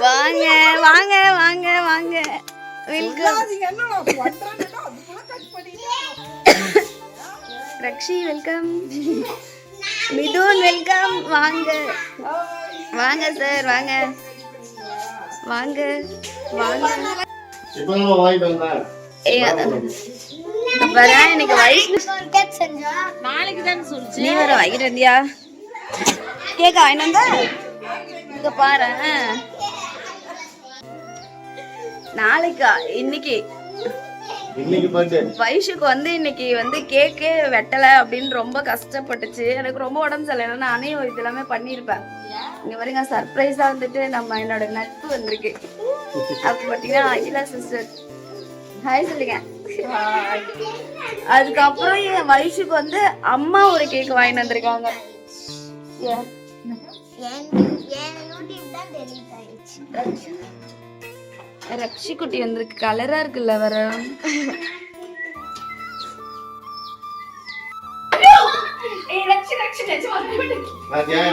வாங்க வாங்க வாங்க வாங்க. Welcome Rakshi welcome Mithun welcome வாங்க. வாங்க சார் வாங்க. வாங்க. வாங்க இப்பதான் வாங்கிட்டு வந்தேன் ஏய், எனக்கு வயசு நாளைக்கு தான் சொல்லுச்சு. நீ வர வாங்கிட்டு வந்தியா? கேக்க இங்க பாரு நாளைக்கா இன்னைக்கு. வைஷுக்கு வந்து இன்னைக்கு வந்து கேக்கே வெட்டலை அப்படின்னு ரொம்ப கஷ்டப்பட்டுச்சு. எனக்கு ரொம்ப உடம்பு சரியில்லை. நானே இது எல்லாமே பண்ணியிருப்பேன். இங்க பாருங்க சர்ப்ரைஸா வந்துட்டு நம்ம என்னோட நட்பு வந்திருக்கு. அப்ப பாத்தீங்கன்னா அகிலா சிஸ்டர் ஹாய் சொல்லுங்க. அதுக்கப்புறம் என் வைஷுக்கு வந்து அம்மா ஒரு கேக் வாங்கிட்டு வந்திருக்காங்க? ரக்ஷி குட்டி வந்திருக்கு கலரா இருக்குல்ல வர நான் ஏன்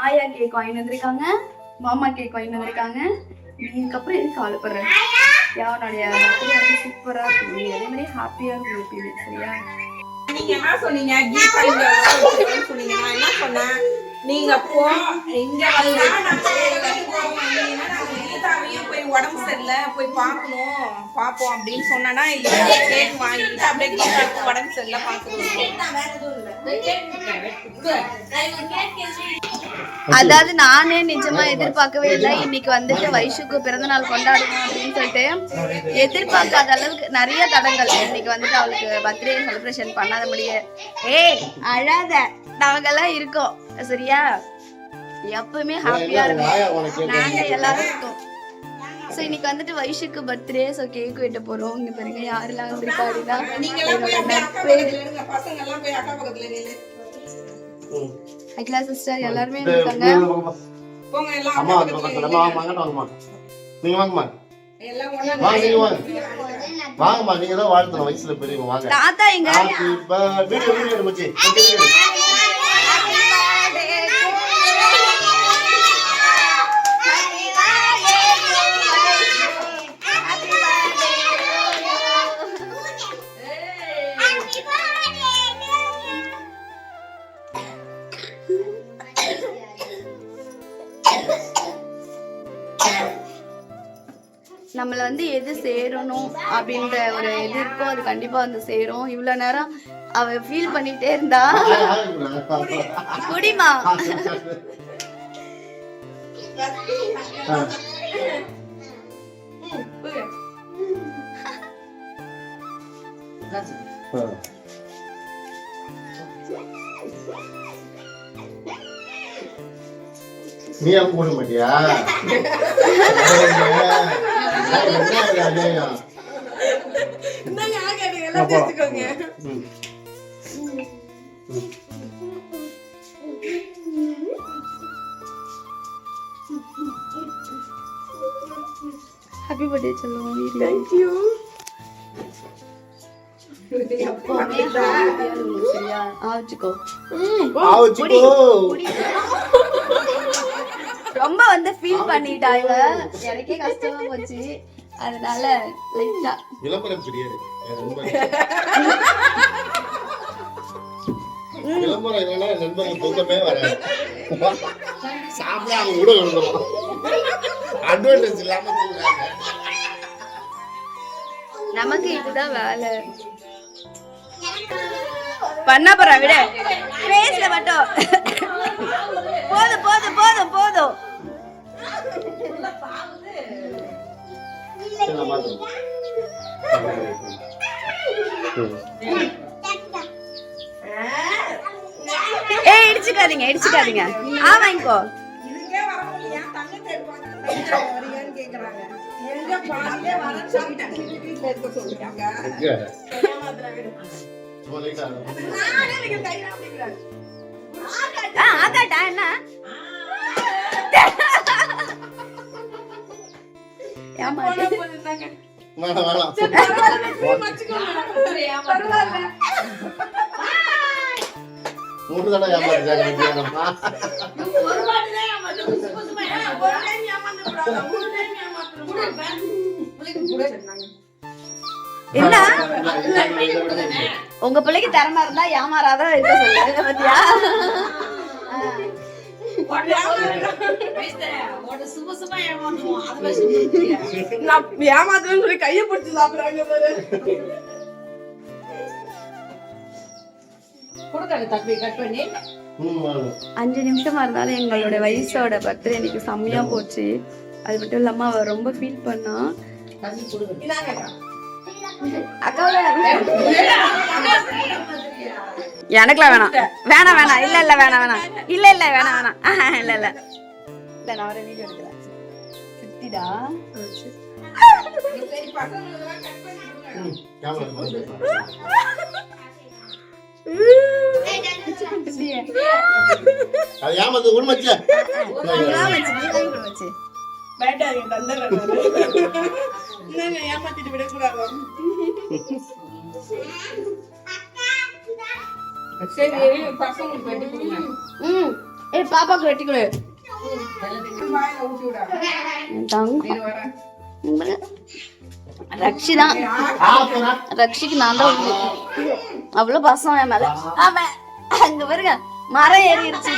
ஆயா கேக் வாங்கிட்டு வந்திருக்காங்க. மாமா கேக் வாங்கிட்டு வந்திருக்காங்க. இதுக்கப்புறம் எதுக்கு கவலைப்படுறேன் யாவனுடைய birthday வந்து சூப்பரா இருக்கும் அதே மாதிரி ஹாப்பியா இருக்கும் எப்பயுமே சரியா? நீங்க என்ன சொன்னீங்க? கீதா இங்க வர சொன்னீங்க? நான் என்ன சொன்னேன்? நீங்க போ இங்க கீதாவையும் போய் உடம்பு சரியில்லை போய் பார்க்கணும் பார்ப்போம் அப்படின்னு சொன்னேன்னா இல்ல கேக் வாங்கிட்டு அப்படியே கீதாவுக்கு உடம்பு சரியில்லை பார்க்கணும் அதாவது நானே நிஜமா எதிர்பார்க்கவே இல்லை. இன்னைக்கு வந்துட்டு வைஷுக்கு பிறந்த நாள் கொண்டாடணும் அப்படின்னு சொல்லிட்டு எதிர்பார்க்காத அளவுக்கு நிறைய தடங்கள். இன்னைக்கு வந்துட்டு அவளுக்கு பர்த்டே செலிப்ரேஷன் பண்ணாத முடிய. ஏய் அழாத. நாங்கெல்லாம் இருக்கோம். சரியா? எப்பவுமே ஹாப்பியா இருக்கும். நாங்க எல்லாரும் இருக்கோம். இன்னைக்கு வந்துட்டு வைஷுக்கு பர்த்டே சோ கேக் வெட்ட போறோம். இங்க பாருங்க யாரெல்லாம் வந்திருக்கா அப்படின்னா? நீங்க எல்லாம் போய் அப்படியே அக்கா பக்கத்துல இருங்க. பசங்க எல்லாம் போய் அக்கா பக்கத்துல நில்லு. ம். அகிலா சிஸ்டர் எல்லாருமே இருக்காங்க? வாங்கம்மா நீங்க தான் வாழ்த்தணும் வயசுல பெரியவங்க. வாங்க. தாத்தா எங்க? வீடியோ வீடியோ நம்மள வந்து எது சேரணும் அப்படின்ற ஒரு இது இருக்கோ அது கண்டிப்பா வந்து சேரும். இவ்வளவு நேரம் அவ ஃபீல் பண்ணிட்டே இருந்தா. குடிமா. நீ அவங்க போட மாட்டியா? ஹாப்பி பர்த்டே சொல்லுவோம் இருக்கணும், சரியா ஆச்சுக்கோ ரொம்ப வந்து ஃபீல் பண்ணிட்டா இவ எனக்கே கஷ்டமா போச்சு. அதனால லைட்டா விளம்பரம் தெரியாது விளம்பரம் இல்லைன்னா நண்பர்கள் தூக்கமே வராது. சாப்பிட அவங்க கூட விழுந்துரும். அட்வான்டேஜ் இல்லாம தூங்குறாங்க. நமக்கு இதுதான் வேலை. பண்ண போறா விட. பேசல மட்டும். போதும் போதும் போதும் போதும். நான் பார்த்துக்கிறேன். ஏய் இடிச்சுக்காதீங்க இடிச்சுக்காதீங்க. ஆ வாங்கிக்கோ. இதுக்கே விடாத, மூணு time ஏமாத்தணும். என்ன. உங்க பிள்ளைக்கு திறமை இருந்தா ஏமாறாதான் இருக்க சொல்லுங்க பத்தியா? நான் ஏமாத்துறேன்னு சொல்லி கையை பிடிச்சி சாப்பிடுறாங்க பாரு. அஞ்சு நிமிஷமா இருந்தாலும் எங்களோட வயசோட பர்த்டே இன்னைக்கு செம்மையா போச்சு அது மட்டும் இல்லாம அவ ரொம்ப ஃபீல் பண்ணா. அக்காவோட எனக்குலாம் வேணாம். வேணாம் வேணாம். இல்ல இல்ல வேணாம் வேணாம். இல்ல இல்ல வேணாம் வேணாம். ஆஹா, இல்ல இல்ல. இல்ல நான் ஒரு வீடியோ எடுக்கிறேன். சித்திடா? cut பண்ணி ம் ஏய் பாப்பாக்கு வெட்டி கொடு என் தங்கம் இது வரேன். ரக்ஷி தான் ஆப்பரா ரக்ஷிக்கு நான் தான் அவ்வளோ அவ்வளவு பாசம் என் மேல. அவன் அங்க பாருங்க மரம் ஏறிடுச்சு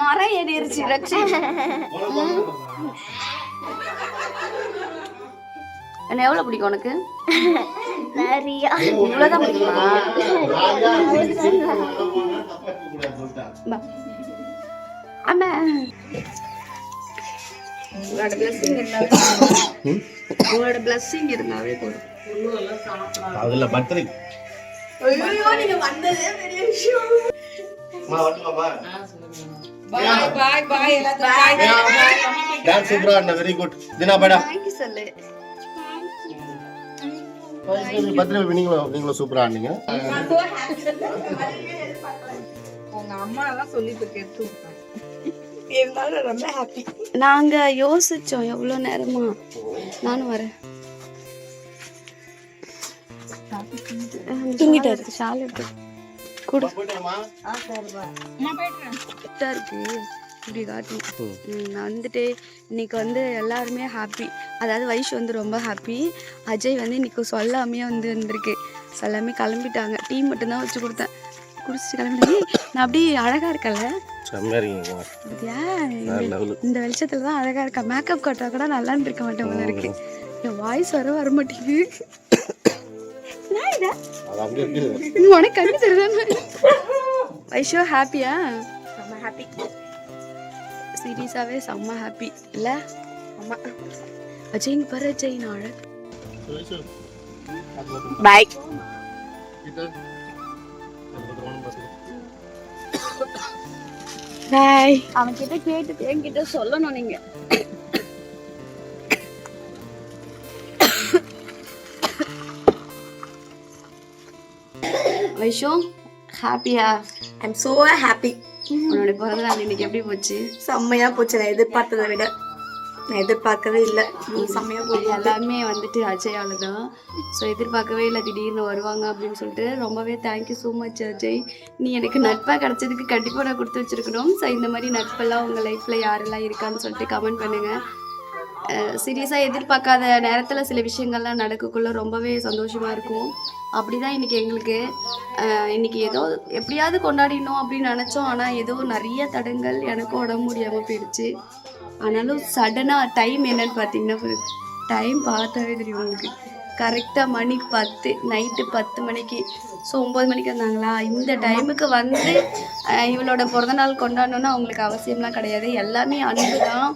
மரம் ஏறிடுச்சு ரக்ஷி. என்ன எவ்வளவு பிடிக்கும் உனக்கு? நிறைய. இவ்வளவுதான் பிடிக்குமா. ஆமா உங்களோட இருந்தாவே. உங்களோட blessing இருந்தாவே போதும். அதுல பர்த்டே. ஐயோ, நீங்க வந்ததே பெரிய விஷயம். அம்மா bye. டான்ஸ் சூப்பரா இருந்த வெரி குட் தினா படா தேங்க்யூ சொல்லு. பர்த்டே நீங்களும் நீங்களும் சூப்பரா ஆனீங்க நான் so happy. உங்க அம்மா எல்லாம் சொல்லிட்டு கெடுத்து விட்டாங்க. இருந்தாலும் ரொம்ப ஹாப்பி நாங்க யோசிச்சோம் எவ்வளவு நேரமா? நானும் வரேன். தூங்கிட்டாரு. ஷால் எடுத்து கொடு. இருக்கு. இப்படி நான் வந்துட்டு இன்னைக்கு வந்து எல்லாருமே ஹாப்பி அதாவது வைஷ் வந்து ரொம்ப ஹாப்பி அஜய் வந்து இன்னைக்கு சொல்லாமே வந்து வந்திருக்கு சொல்லாமே கிளம்பிட்டாங்க. டீ மட்டும்தான் வச்சு கொடுத்தேன். குடிச்சிட்டு கிளம்பிட்டாங்க ஏய், நான் அப்படியே அழகா இருக்கல இந்த வெளிச்சத்துல தான் அழகா இருக்கா மேக்கப் கட்டா கூட நல்லா இருந்திருக்க மாட்டேன் இருக்கு. என் வாய்ஸ் வர வர மாட்டேங்குது. உனக்கு கண்ணு தெரியுதானே வைஷோ ஹாப்பியா ரொம்ப ஹாப்பி சீரியஸாவே செம்ம ஹாப்பி இல்ல? ஆமா அஜய் இங்க பாரு அஜய் நான் பாய் பாய் அவன் கிட்ட கேட்டு என்கிட்ட சொல்லணும் நீங்க. வைஷோ ஹாப்பியா ஐம் so ஹாப்பி உன்னோட பிறந்த நாள் இன்னைக்கு எப்படி போச்சு? செம்மையா போச்சு. நான் எதிர்பார்த்ததை விட. நான் எதிர்பார்க்கவே இல்லை. செம்மையா போச்சு. எல்லாமே வந்துட்டு அஜயால தான். ஸோ எதிர்பார்க்கவே இல்லை. திடீர்னு வருவாங்க அப்படின்னு சொல்லிட்டு ரொம்பவே தேங்க்யூ ஸோ மச் அஜய். நீ எனக்கு நட்பாக கிடைச்சதுக்கு கண்டிப்பாக நான் கொடுத்து வச்சிருக்கணும். ஸோ இந்த மாதிரி நட்பெல்லாம் உங்கள் லைஃப்பில் யாரெல்லாம் இருக்கான்னு சொல்லிட்டு கமெண்ட் பண்ணுங்கள் சீரியஸாக எதிர்பார்க்காத நேரத்தில் சில விஷயங்கள்லாம் நடக்கக்குள்ள ரொம்பவே சந்தோஷமாக இருக்கும். அப்படி தான் இன்றைக்கி எங்களுக்கு. இன்றைக்கி இன்னைக்கு ஏதோ எப்படியாவது கொண்டாடினோம் அப்படின்னு நினச்சோம். ஆனால் ஏதோ நிறைய தடங்கள் எனக்கும் உடம்பு முடியாமல் போயிடுச்சு. ஆனாலும் சடனாக டைம் என்னன்னு பார்த்தீங்கன்னா டைம் பார்த்தாவே தெரியும் உங்களுக்கு. கரெக்டாக மணி பத்து நைட்டு பத்து மணிக்கு. ஸோ ஒம்பது மணிக்கு வந்தாங்களா? இந்த டைமுக்கு வந்து இவளோட பிறந்தநாள் கொண்டாடணும்னு அவங்களுக்கு அவசியம்லாம் கிடையாது. எல்லாமே அன்பு தான்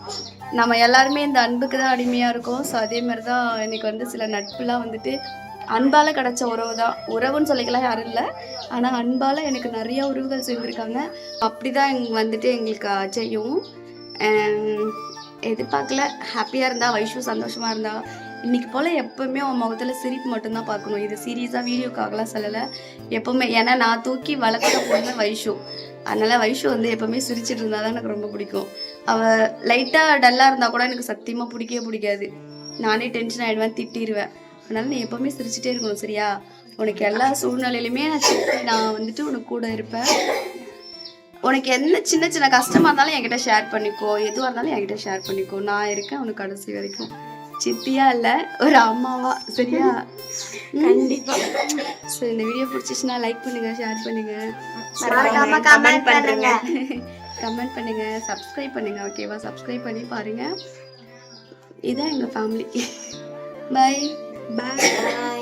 நம்ம எல்லாருமே இந்த அன்புக்கு தான் அடிமையாக இருக்கோம். ஸோ அதே மாதிரி தான் இன்னைக்கு வந்து சில நட்புலாம் வந்துட்டு அன்பால் கிடச்ச உறவு தான் உறவுன்னு சொல்லிக்கலாம் யாரும் இல்லை. ஆனால் அன்பால் எனக்கு நிறைய உறவுகள் செஞ்சுருக்காங்க அப்படி தான் வந்துட்டு எங்களுக்கு செய்யும் எதிர்பார்க்கல. ஹாப்பியாக இருந்தால் வைஷு சந்தோஷமாக இருந்தால் இன்றைக்கி போல் எப்போவுமே உன் முகத்தில் சிரிப்பு மட்டும்தான் பார்க்கணும். இது சீரியஸாக வீடியோக்காகலாம் சொல்லலை. எப்போவுமே ஏன்னா நான் தூக்கி வளர்க்குற பொண்ணு வைஷு. அதனால வைஷு வந்து எப்பவுமே சிரிச்சிட்டு இருந்தா தான் எனக்கு ரொம்ப பிடிக்கும். அவள் லைட்டாக டல்லாக இருந்தால் கூட எனக்கு சத்தியமாக பிடிக்கவே பிடிக்காது. நானே டென்ஷன் ஆகிடுவேன் திட்டிடுவேன் அதனால நீ எப்பவுமே சிரிச்சுட்டே இருக்கணும் சரியா? உனக்கு எல்லா சூழ்நிலையிலுமே நான் நான் வந்துட்டு உனக்கு கூட இருப்பேன். உனக்கு என்ன சின்ன சின்ன கஷ்டமா இருந்தாலும் என்கிட்ட ஷேர் பண்ணிக்கோ. எதுவாக இருந்தாலும் என்கிட்ட ஷேர் பண்ணிக்கோ. நான் இருக்கேன் உனக்கு கடைசி வரைக்கும். சித்தியா இல்ல ஒரு அம்மாவா சரியா? கண்டிப்பா. ஸோ இந்த வீடியோ பிடிச்சிச்சுன்னா லைக் பண்ணுங்க ஷேர் பண்ணுங்க. மறக்காம கமெண்ட் பண்ணுங்க. கமெண்ட் பண்ணுங்க சப்ஸ்கிரைப் பண்ணுங்க ஓகேவா சப்ஸ்கிரைப் பண்ணி பாருங்க. இதான் எங்க ஃபேமிலி பை பாய்.